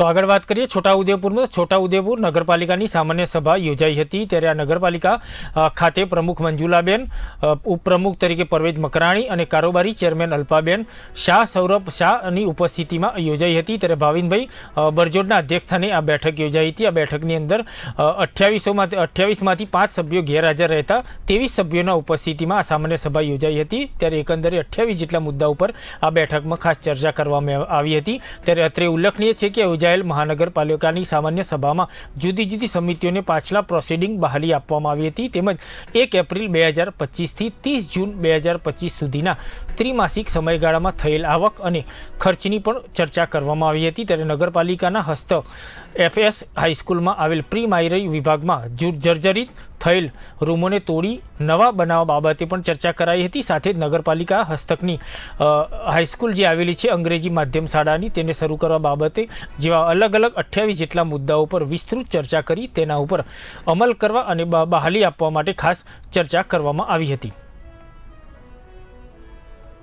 તો આગળ વાત કરીએ, છોટાઉદેપુરમાં. છોટાઉદેપુર નગરપાલિકાની સામાન્ય સભા યોજાઈ હતી. ત્યારે આ નગરપાલિકા ખાતે પ્રમુખ મંજુલાબેન ઉપપ્રમુખ તરીકે પરવેજ મકરાણી અને કારોબારી ચેરમેન અલ્પાબેન શાહ, સૌરભ શાહની ઉપસ્થિતિમાં યોજાઈ હતી. ત્યારે ભાવિનભાઈ બરજોડના અધ્યક્ષસ્થાને આ બેઠક યોજાઈ હતી. આ બેઠકની અંદર અઠ્યાવીસોમાંથી અઠ્યાવીસમાંથી પાંચ સભ્યો ગેરહાજર રહેતા ત્રેવીસ સભ્યોના ઉપસ્થિતિમાં આ સામાન્ય સભા યોજાઈ હતી. ત્યારે એકંદરે અઠ્યાવીસ જેટલા મુદ્દા ઉપર આ બેઠકમાં ખાસ ચર્ચા કરવામાં આવી હતી. ત્યારે અત્રે ઉલ્લેખનીય છે કે યોજાયેલ મહાનગરપાલિકાની સામાન્ય સભામાં જુદી જુદી સમિતિઓને પાછલા પ્રોસિડિંગ બહાલી આપવામાં આવી હતી. તેમજ એક એપ્રિલ બે હજાર પચીસથી ત્રીસ જૂન બે હજાર પચીસ સુધીના ત્રિમાસિક સમયગાળામાં થયેલ આવક અને ખર્ચની પણ ચર્ચા કરવામાં આવી હતી. ત્યારે નગરપાલિકાના હસ્તક એફએસ હાઈસ્કૂલમાં આવેલ પ્રી માયરી વિભાગમાં જર્જરિત થયેલ રૂમોને તોડી નવા બનાવવા બાબતે પણ ચર્ચા કરાઈ હતી. સાથે જ નગરપાલિકા હસ્તકની હાઈસ્કૂલ જે આવેલી છે અંગ્રેજી માધ્યમ શાળાની, તેને શરૂ કરવા બાબતે જેવા અલગ અલગ અઠ્યાવીસ જેટલા મુદ્દાઓ પર વિસ્તૃત ચર્ચા કરી, તેના ઉપર અમલ કરવા અને બહાલી આપવા માટે ખાસ ચર્ચા કરવામાં આવી હતી.